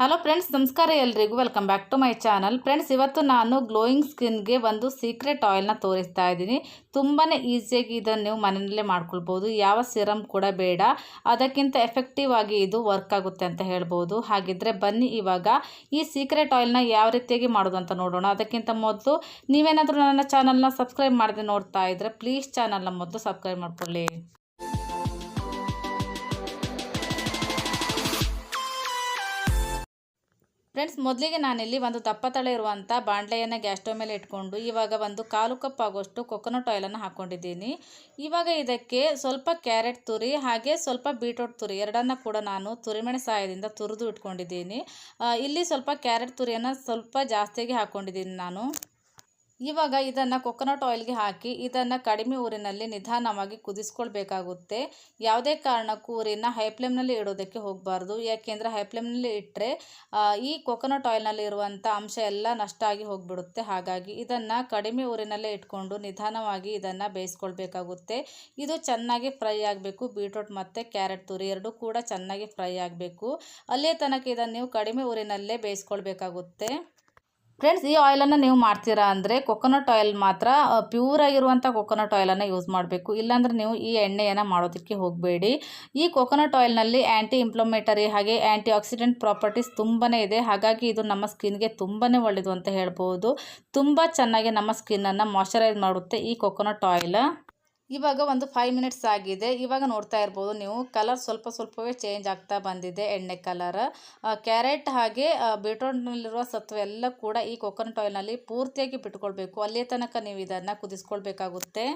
Hello friends ನಮಸ್ಕಾರ ಎಲ್ರಿಗೂ. Welcome back to my channel friends ಇವತ್ತು ನಾನು ಗ್ಲೋಯಿಂಗ್ ಸ್ಕಿನ್ಗೆ ಒಂದು ಸೀಕ್ರೆಟ್ ಆಯಿಲ್ನ ತೋರಿಸ್ತಾ ಇದ್ದೀನಿ. ತುಂಬಾ ಈಸಿಯಾಗಿ ಇದನ್ನು ನೀವು ಮನೆಯಲ್ಲೇ ಮಾಡ್ಕೊಳ್ಬೋದು. ಯಾವ ಸಿರಮ್ ಕೂಡ ಬೇಡ. ಅದಕ್ಕಿಂತ ಎಫೆಕ್ಟಿವ್ ಆಗಿ ಇದು ವರ್ಕ್ ಆಗುತ್ತೆ ಅಂತ ಹೇಳ್ಬೋದು. ಹಾಗಿದ್ರೆ ಬನ್ನಿ ಇವಾಗ ಈ ಸೀಕ್ರೆಟ್ ಆಯಿಲ್ನ ಯಾವ ರೀತಿಯಾಗಿ ಮಾಡೋದು ಅಂತ ನೋಡೋಣ. ಅದಕ್ಕಿಂತ ಮೊದಲು ನೀವೇನಾದರೂ ನನ್ನ ಚಾನಲ್ನ ಸಬ್ಸ್ಕ್ರೈಬ್ ಮಾಡದೆ ನೋಡ್ತಾ ಇದ್ದರೆ ಪ್ಲೀಸ್ ಚಾನಲ್ನ ಮೊದಲು ಸಬ್ಸ್ಕ್ರೈಬ್ ಮಾಡ್ಕೊಳ್ಳಿ. ಫ್ರೆಂಡ್ಸ್ ಮೊದಲಿಗೆ ನಾನಿಲ್ಲಿ ಒಂದು ದಪ್ಪ ತಳೆ ಇರುವಂಥ ಬಾಣಲೆಯನ್ನು ಗ್ಯಾಸ್ ಮೇಲೆ ಇಟ್ಕೊಂಡು ಇವಾಗ ಒಂದು ಕಾಲು ಕಪ್ ಆಗೋಷ್ಟು ಕೊಕೊನಟ್ ಆಯಿಲನ್ನು ಹಾಕ್ಕೊಂಡಿದ್ದೀನಿ ಇವಾಗ ಇದಕ್ಕೆ ಸ್ವಲ್ಪ ಕ್ಯಾರೆಟ್ ತುರಿ ಹಾಗೆ ಸ್ವಲ್ಪ ಬೀಟ್ರೋಟ್ ತುರಿ ಎರಡನ್ನ ಕೂಡ ನಾನು ತುರಿಮೆಣೆ ಸಹಾಯದಿಂದ ತುರಿದು ಇಟ್ಕೊಂಡಿದ್ದೀನಿ. ಇಲ್ಲಿ ಸ್ವಲ್ಪ ಕ್ಯಾರೆಟ್ ತುರಿಯನ್ನು ಸ್ವಲ್ಪ ಜಾಸ್ತಿಯಾಗಿ ಹಾಕ್ಕೊಂಡಿದ್ದೀನಿ ನಾನು. ಇವಾಗ ಇದನ್ನು ಕೊಕೊನಟ್ ಆಯಿಲ್ಗೆ ಹಾಕಿ ಇದನ್ನು ಕಡಿಮೆ ಊರಿನಲ್ಲಿ ನಿಧಾನವಾಗಿ ಕುದಿಸ್ಕೊಳ್ಬೇಕಾಗುತ್ತೆ. ಯಾವುದೇ ಕಾರಣಕ್ಕೂ ಊರಿನ ಹೈ ಫ್ಲೇಮ್ನಲ್ಲಿ ಇಡೋದಕ್ಕೆ ಹೋಗಬಾರ್ದು. ಯಾಕೆಂದರೆ ಹೈಪ್ಲೇಮ್ನಲ್ಲಿ ಇಟ್ಟರೆ ಈ ಕೊಕೊನಟ್ ಆಯಿಲ್ನಲ್ಲಿ ಇರುವಂಥ ಅಂಶ ಎಲ್ಲ ನಷ್ಟ ಆಗಿ ಹೋಗಿಬಿಡುತ್ತೆ. ಹಾಗಾಗಿ ಇದನ್ನು ಕಡಿಮೆ ಊರಿನಲ್ಲೇ ಇಟ್ಕೊಂಡು ನಿಧಾನವಾಗಿ ಇದನ್ನು ಬೇಯಿಸ್ಕೊಳ್ಬೇಕಾಗುತ್ತೆ. ಇದು ಚೆನ್ನಾಗಿ ಫ್ರೈ ಆಗಬೇಕು. ಬೀಟ್ರೋಟ್ ಮತ್ತು ಕ್ಯಾರೆಟ್ ತುರಿ ಎರಡೂ ಕೂಡ ಚೆನ್ನಾಗಿ ಫ್ರೈ ಆಗಬೇಕು. ಅಲ್ಲೇ ತನಕ ಇದನ್ನು ನೀವು ಕಡಿಮೆ ಊರಿನಲ್ಲೇ ಬೇಯಿಸ್ಕೊಳ್ಬೇಕಾಗುತ್ತೆ. ಫ್ರೆಂಡ್ಸ್ ಈ ಆಯಿಲನ್ನು ನೀವು ಮಾಡ್ತೀರಾ ಅಂದರೆ ಕೊಕೊನಟ್ ಆಯಿಲ್ ಮಾತ್ರ ಪ್ಯೂರ್ ಆಗಿರುವಂಥ ಕೊಕೊನಟ್ ಆಯಿಲನ್ನು ಯೂಸ್ ಮಾಡಬೇಕು. ಇಲ್ಲಾಂದರೆ ನೀವು ಈ ಎಣ್ಣೆಯನ್ನು ಮಾಡೋದಕ್ಕೆ ಹೋಗಬೇಡಿ. ಈ ಕೊಕೊನಟ್ ಆಯಿಲ್ನಲ್ಲಿ ಆ್ಯಂಟಿ ಇಂಪ್ಲೊಮೇಟರಿ ಹಾಗೆ ಆ್ಯಂಟಿ ಆಕ್ಸಿಡೆಂಟ್ ಪ್ರಾಪರ್ಟೀಸ್ ತುಂಬಾ ಇದೆ. ಹಾಗಾಗಿ ಇದು ನಮ್ಮ ಸ್ಕಿನ್ಗೆ ತುಂಬಾ ಒಳ್ಳೆಯದು ಅಂತ ಹೇಳ್ಬೋದು. ತುಂಬ ಚೆನ್ನಾಗಿ ನಮ್ಮ ಸ್ಕಿನ್ನನ್ನು ಮಾಯಶ್ಚರೈಸ್ ಮಾಡುತ್ತೆ ಈ ಕೊಕೊನಟ್ ಆಯಿಲ್ ಇವಾಗ ಒಂದು ಫೈವ್ ಮಿನಿಟ್ಸ್ ಆಗಿದೆ. ಇವಾಗ ನೋಡ್ತಾ ಇರ್ಬೋದು ನೀವು. ಕಲರ್ ಸ್ವಲ್ಪ ಸ್ವಲ್ಪವೇ ಚೇಂಜ್ ಆಗ್ತಾ ಬಂದಿದೆ ಎಣ್ಣೆ ಕಲರ್ ಕ್ಯಾರೆಟ್ ಹಾಗೆ ಬೀಟ್ರೋಟ್ನಲ್ಲಿರುವ ಸತ್ವ ಎಲ್ಲ ಕೂಡ ಈ ಕೊಕೊನಟ್ ಆಯಿಲ್ನಲ್ಲಿ ಪೂರ್ತಿಯಾಗಿ ಬಿಟ್ಕೊಳ್ಬೇಕು. ಅಲ್ಲಿಯ ತನಕ ನೀವು ಇದನ್ನು ಕುದಿಸ್ಕೊಳ್ಬೇಕಾಗುತ್ತೆ.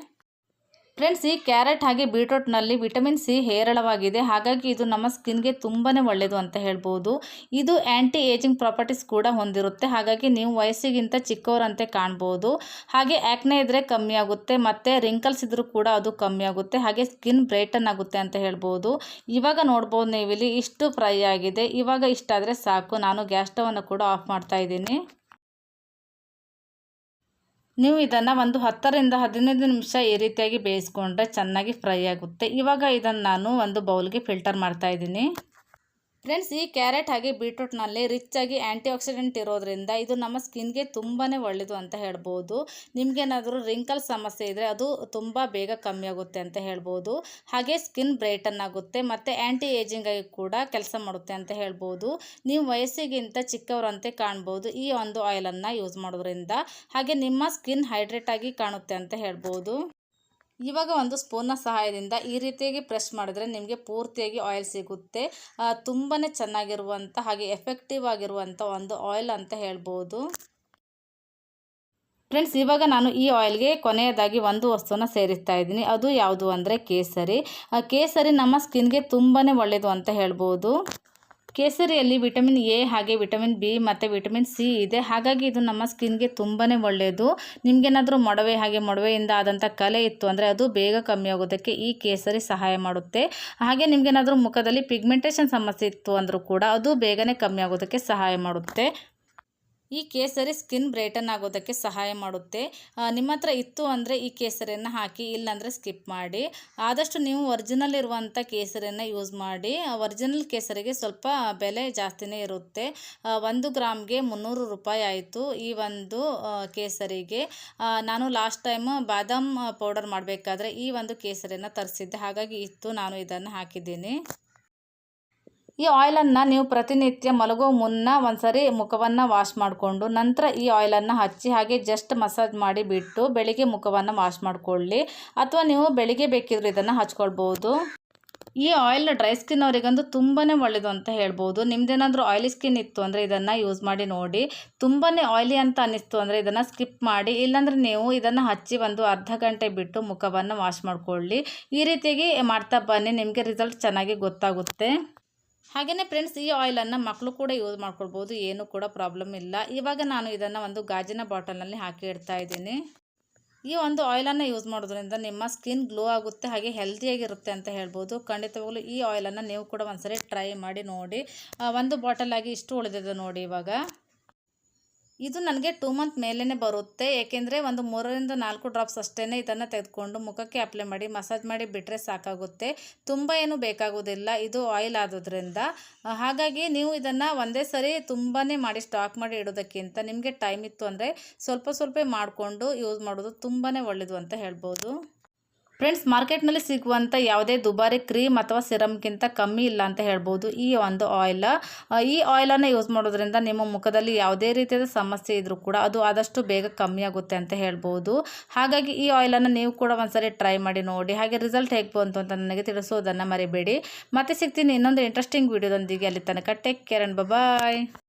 ಫ್ರೆಂಡ್ಸ್, ಈ ಕ್ಯಾರೆಟ್ ಹಾಗೆ ಬೀಟ್ರೂಟ್ನಲ್ಲಿ ವಿಟಮಿನ್ ಸಿ ಹೇರಳವಾಗಿದೆ. ಹಾಗಾಗಿ ಇದು ನಮ್ಮ ಸ್ಕಿನ್ಗೆ ತುಂಬಾ ಒಳ್ಳೆಯದು ಅಂತ ಹೇಳ್ಬೋದು. ಇದು ಆ್ಯಂಟಿ ಏಜಿಂಗ್ ಪ್ರಾಪರ್ಟೀಸ್ ಕೂಡ ಹೊಂದಿರುತ್ತೆ. ಹಾಗಾಗಿ ನೀವು ವಯಸ್ಸಿಗಿಂತ ಚಿಕ್ಕವರಂತೆ ಕಾಣ್ಬೋದು. ಹಾಗೆ ಆ್ಯಕ್ನೆ ಇದ್ದರೆ ಕಮ್ಮಿ ಆಗುತ್ತೆ. ಮತ್ತು ರಿಂಕಲ್ಸ್ ಇದ್ದರೂ ಕೂಡ ಅದು ಕಮ್ಮಿ ಆಗುತ್ತೆ. ಹಾಗೆ ಸ್ಕಿನ್ ಬ್ರೈಟನ್ ಆಗುತ್ತೆ ಅಂತ ಹೇಳ್ಬೋದು. ಇವಾಗ ನೋಡ್ಬೋದು ನೀವಿಲ್ಲಿ ಇಷ್ಟು ಫ್ರೈ ಆಗಿದೆ. ಇವಾಗ ಇಷ್ಟಾದರೆ ಸಾಕು. ನಾನು ಗ್ಯಾಸ್ ಸ್ಟವನ್ನು ಕೂಡ ಆಫ್ ಮಾಡ್ತಾ ಇದ್ದೀನಿ. ನೀವು ಇದನ್ನು ಒಂದು ಹತ್ತರಿಂದ ಹದಿನೈದು ನಿಮಿಷ ಈ ರೀತಿಯಾಗಿ ಬೇಯಿಸ್ಕೊಂಡ್ರೆ ಚೆನ್ನಾಗಿ ಫ್ರೈ ಆಗುತ್ತೆ. ಇವಾಗ ಇದನ್ನು ನಾನು ಒಂದು ಬೌಲ್ಗೆ ಫಿಲ್ಟರ್ ಮಾಡ್ತಾ ಇದ್ದೀನಿ. ಫ್ರೆಂಡ್ಸ್ ಈ ಕ್ಯಾರೆಟ್ ಹಾಗೆ ಬೀಟ್ರೂಟ್ನಲ್ಲಿ ರಿಚ್ ಆಗಿ ಆ್ಯಂಟಿ ಆಕ್ಸಿಡೆಂಟ್ ಇರೋದ್ರಿಂದ ಇದು ನಮ್ಮ ಸ್ಕಿನ್ಗೆ ತುಂಬಾ ಒಳ್ಳೆಯದು ಅಂತ ಹೇಳ್ಬೋದು. ನಿಮಗೇನಾದರೂ ರಿಂಕಲ್ ಸಮಸ್ಯೆ ಇದ್ದರೆ ಅದು ತುಂಬ ಬೇಗ ಕಮ್ಮಿ ಆಗುತ್ತೆ ಅಂತ ಹೇಳ್ಬೋದು. ಹಾಗೆ ಸ್ಕಿನ್ ಬ್ರೈಟನ್ ಆಗುತ್ತೆ ಮತ್ತು ಆ್ಯಂಟಿ ಏಜಿಂಗ್ ಆಗಿ ಕೂಡ ಕೆಲಸ ಮಾಡುತ್ತೆ ಅಂತ ಹೇಳ್ಬೋದು. ನೀವು ವಯಸ್ಸಿಗಿಂತ ಚಿಕ್ಕವರಂತೆ ಕಾಣ್ಬೋದು ಈ ಒಂದು ಆಯಿಲನ್ನು ಯೂಸ್ ಮಾಡೋದ್ರಿಂದ. ಹಾಗೆ ನಿಮ್ಮ ಸ್ಕಿನ್ ಹೈಡ್ರೇಟ್ ಆಗಿ ಕಾಣುತ್ತೆ ಅಂತ ಹೇಳ್ಬೋದು. ಇವಾಗ ಒಂದು ಸ್ಪೂನ್ನ ಸಹಾಯದಿಂದ ಈ ರೀತಿಯಾಗಿ ಪ್ರೆಸ್ ಮಾಡಿದ್ರೆ ನಿಮಗೆ ಪೂರ್ತಿಯಾಗಿ ಆಯಿಲ್ ಸಿಗುತ್ತೆ. ತುಂಬಾ ಚೆನ್ನಾಗಿರುವಂಥ ಹಾಗೆ ಎಫೆಕ್ಟಿವ್ ಆಗಿರುವಂಥ ಒಂದು ಆಯಿಲ್ ಅಂತ ಹೇಳ್ಬೋದು. ಫ್ರೆಂಡ್ಸ್ ಇವಾಗ ನಾನು ಈ ಆಯಿಲ್ಗೆ ಕೊನೆಯದಾಗಿ ಒಂದು ವಸ್ತುನ ಸೇರಿಸ್ತಾ ಇದ್ದೀನಿ. ಅದು ಯಾವುದು ಅಂದರೆ ಕೇಸರಿ. ಕೇಸರಿ ನಮ್ಮ ಸ್ಕಿನ್ಗೆ ತುಂಬಾ ಒಳ್ಳೆಯದು ಅಂತ ಹೇಳ್ಬೋದು. ಕೇಸರಿಯಲ್ಲಿ ವಿಟಮಿನ್ ಎ ಹಾಗೆ ವಿಟಮಿನ್ ಬಿ ಮತ್ತು ವಿಟಮಿನ್ ಸಿ ಇದೆ. ಹಾಗಾಗಿ ಇದು ನಮ್ಮ ಸ್ಕಿನ್ಗೆ ತುಂಬಾ ಒಳ್ಳೆಯದು ನಿಮಗೇನಾದರೂ ಮೊಡವೆ ಹಾಗೆ ಮೊಡವೆಯಿಂದ ಆದಂಥ ಕಲೆ ಇತ್ತು ಅಂದರೆ ಅದು ಬೇಗ ಕಮ್ಮಿ ಆಗೋದಕ್ಕೆ ಈ ಕೇಸರಿ ಸಹಾಯ ಮಾಡುತ್ತೆ. ಹಾಗೆ ನಿಮಗೇನಾದರೂ ಮುಖದಲ್ಲಿ ಪಿಗ್ಮೆಂಟೇಷನ್ ಸಮಸ್ಯೆ ಇತ್ತು ಅಂದರೂ ಕೂಡ ಅದು ಬೇಗನೆ ಕಮ್ಮಿ ಆಗೋದಕ್ಕೆ ಸಹಾಯ ಮಾಡುತ್ತೆ. ಈ ಕೇಸರಿ ಸ್ಕಿನ್ ಬ್ರೈಟನ್ ಆಗೋದಕ್ಕೆ ಸಹಾಯ ಮಾಡುತ್ತೆ. ನಿಮ್ಮ ಹತ್ರ ಇತ್ತು ಅಂದರೆ ಈ ಕೇಸರಿಯನ್ನು ಹಾಕಿ, ಇಲ್ಲಾಂದರೆ ಸ್ಕಿಪ್ ಮಾಡಿ. ಆದಷ್ಟು ನೀವು ಒರಿಜಿನಲ್ ಇರುವಂಥ ಕೇಸರಿಯನ್ನು ಯೂಸ್ ಮಾಡಿ. ಒರಿಜಿನಲ್ ಕೇಸರಿಗೆ ಸ್ವಲ್ಪ ಬೆಲೆ ಜಾಸ್ತಿನೇ ಇರುತ್ತೆ. ಒಂದು ಗ್ರಾಮ್ಗೆ ಮುನ್ನೂರು ರೂಪಾಯಿ ಆಯಿತು ಈ ಒಂದು ಕೇಸರಿಗೆ. ನಾನು ಲಾಸ್ಟ್ ಟೈಮ್ ಬಾದಾಮ್ ಪೌಡರ್ ಮಾಡಬೇಕಾದ್ರೆ ಈ ಒಂದು ಕೇಸರಿಯನ್ನು ತರಿಸಿದ್ದೆ. ಹಾಗಾಗಿ ಇತ್ತು, ನಾನು ಇದನ್ನು ಹಾಕಿದ್ದೀನಿ. ಈ ಆಯಿಲನ್ನು ನೀವು ಪ್ರತಿನಿತ್ಯ ಮಲಗೋ ಮುನ್ನ ಒಂದ್ಸರಿ ಮುಖವನ್ನು ವಾಶ್ ಮಾಡಿಕೊಂಡು ನಂತರ ಈ ಆಯಿಲನ್ನು ಹಚ್ಚಿ ಹಾಗೆ ಜಸ್ಟ್ ಮಸಾಜ್ ಮಾಡಿ ಬಿಟ್ಟು ಬೆಳಿಗ್ಗೆ ಮುಖವನ್ನು ವಾಶ್ ಮಾಡಿಕೊಳ್ಳಿ. ಅಥವಾ ನೀವು ಬೆಳಿಗ್ಗೆ ಬೇಕಿದ್ರೆ ಇದನ್ನು ಹಚ್ಕೊಳ್ಬೋದು. ಈ ಆಯಿಲ್ ಡ್ರೈ ಸ್ಕಿನ್ ಅವರಿಗಂತೂ ತುಂಬಾ ಒಳ್ಳೆಯದು ಅಂತ ಹೇಳ್ಬೋದು. ನಿಮ್ದೇನಾದರೂ ಆಯಿಲಿ ಸ್ಕಿನ್ ಇತ್ತು ಅಂದರೆ ಇದನ್ನು ಯೂಸ್ ಮಾಡಿ ನೋಡಿ. ತುಂಬಾ ಆಯಿಲಿ ಅಂತ ಅನ್ನಿಸ್ತು ಅಂದರೆ ಇದನ್ನು ಸ್ಕಿಪ್ ಮಾಡಿ. ಇಲ್ಲಾಂದರೆ ನೀವು ಇದನ್ನು ಹಚ್ಚಿ ಒಂದು ಅರ್ಧ ಗಂಟೆ ಬಿಟ್ಟು ಮುಖವನ್ನು ವಾಶ್ ಮಾಡಿಕೊಳ್ಳಿ. ಈ ರೀತಿಯಾಗಿ ಮಾಡ್ತಾ ಬನ್ನಿ. ನಿಮಗೆ ರಿಸಲ್ಟ್ ಚೆನ್ನಾಗಿ ಗೊತ್ತಾಗುತ್ತೆ. ಹಾಗೆಯೇ ಫ್ರೆಂಡ್ಸ್ ಈ ಆಯಿಲನ್ನು ಮಕ್ಕಳು ಕೂಡ ಯೂಸ್ ಮಾಡ್ಕೊಳ್ಬೋದು, ಏನೂ ಕೂಡ ಪ್ರಾಬ್ಲಮ್ ಇಲ್ಲ. ಇವಾಗ ನಾನು ಇದನ್ನು ಒಂದು ಗಾಜಿನ ಬಾಟಲ್ನಲ್ಲಿ ಹಾಕಿ ಇಡ್ತಾ ಇದ್ದೀನಿ. ಈ ಒಂದು ಆಯಿಲನ್ನು ಯೂಸ್ ಮಾಡೋದ್ರಿಂದ ನಿಮ್ಮ ಸ್ಕಿನ್ ಗ್ಲೋ ಆಗುತ್ತೆ, ಹಾಗೆ ಹೆಲ್ತಿಯಾಗಿರುತ್ತೆ ಅಂತ ಹೇಳ್ಬೋದು. ಖಂಡಿತವಾಗಲೂ ಈ ಆಯಿಲನ್ನು ನೀವು ಕೂಡ ಒಂದ್ಸರಿ ಟ್ರೈ ಮಾಡಿ ನೋಡಿ. ಒಂದು ಬಾಟಲ್ ಆಗಿ ಇಷ್ಟು ಉಳಿದಿದೆ ನೋಡಿ ಇವಾಗ. ಇದು ನನಗೆ ಟೂ ಮಂತ್ ಮೇಲೇ ಬರುತ್ತೆ. ಏಕೆಂದರೆ ಒಂದು ಮೂರರಿಂದ ನಾಲ್ಕು ಡ್ರಾಪ್ಸ್ ಅಷ್ಟೇ ಇದನ್ನು ತೆಗೆದುಕೊಂಡು ಮುಖಕ್ಕೆ ಅಪ್ಲೈ ಮಾಡಿ ಮಸಾಜ್ ಮಾಡಿ ಬಿಟ್ಟರೆ ಸಾಕಾಗುತ್ತೆ. ತುಂಬ ಏನು ಬೇಕಾಗೋದಿಲ್ಲ. ಇದು ಆಯಿಲ್ ಆದೋದ್ರಿಂದ. ಹಾಗಾಗಿ ನೀವು ಇದನ್ನು ಒಂದೇ ಸರಿ ತುಂಬಾ ಮಾಡಿ ಸ್ಟಾಕ್ ಮಾಡಿ ಇಡೋದಕ್ಕಿಂತ ನಿಮಗೆ ಟೈಮ್ ಇತ್ತು ಅಂದರೆ ಸ್ವಲ್ಪ ಸ್ವಲ್ಪ ಮಾಡಿಕೊಂಡು ಯೂಸ್ ಮಾಡೋದು ತುಂಬಾ ಒಳ್ಳೆಯದು ಅಂತ ಹೇಳ್ಬೋದು. ಫ್ರೆಂಡ್ಸ್, ಮಾರ್ಕೆಟ್ನಲ್ಲಿ ಸಿಗುವಂಥ ಯಾವುದೇ ದುಬಾರಿ ಕ್ರೀಮ್ ಅಥವಾ ಸಿರಮ್ಗಿಂತ ಕಮ್ಮಿ ಇಲ್ಲ ಅಂತ ಹೇಳ್ಬೋದು. ಈ ಒಂದು ಆಯಿಲ್ ಈ ಆಯಿಲನ್ನು ಯೂಸ್ ಮಾಡೋದ್ರಿಂದ ನಿಮ್ಮ ಮುಖದಲ್ಲಿ ಯಾವುದೇ ರೀತಿಯಾದ ಸಮಸ್ಯೆ ಇದ್ದರೂ ಕೂಡ ಅದು ಆದಷ್ಟು ಬೇಗ ಕಮ್ಮಿ ಆಗುತ್ತೆ ಅಂತ ಹೇಳ್ಬೋದು. ಹಾಗಾಗಿ ಈ ಆಯಿಲನ್ನು ನೀವು ಕೂಡ ಒಂದ್ಸರಿ ಟ್ರೈ ಮಾಡಿ ನೋಡಿ. ಹಾಗೆ ರಿಸಲ್ಟ್ ಹೇಗೆ ಬಂತು ಅಂತ ನನಗೆ ತಿಳಿಸೋದನ್ನು ಮರಿಬೇಡಿ. ಮತ್ತೆ ಸಿಗ್ತೀನಿ ಇನ್ನೊಂದು ಇಂಟ್ರೆಸ್ಟಿಂಗ್ ವಿಡಿಯೋದೊಂದಿಗೆ ಅಲ್ಲಿ ತನಕ ಟೇಕ್ ಕೇರ್ ಅಂಡ್ ಬಾಯ್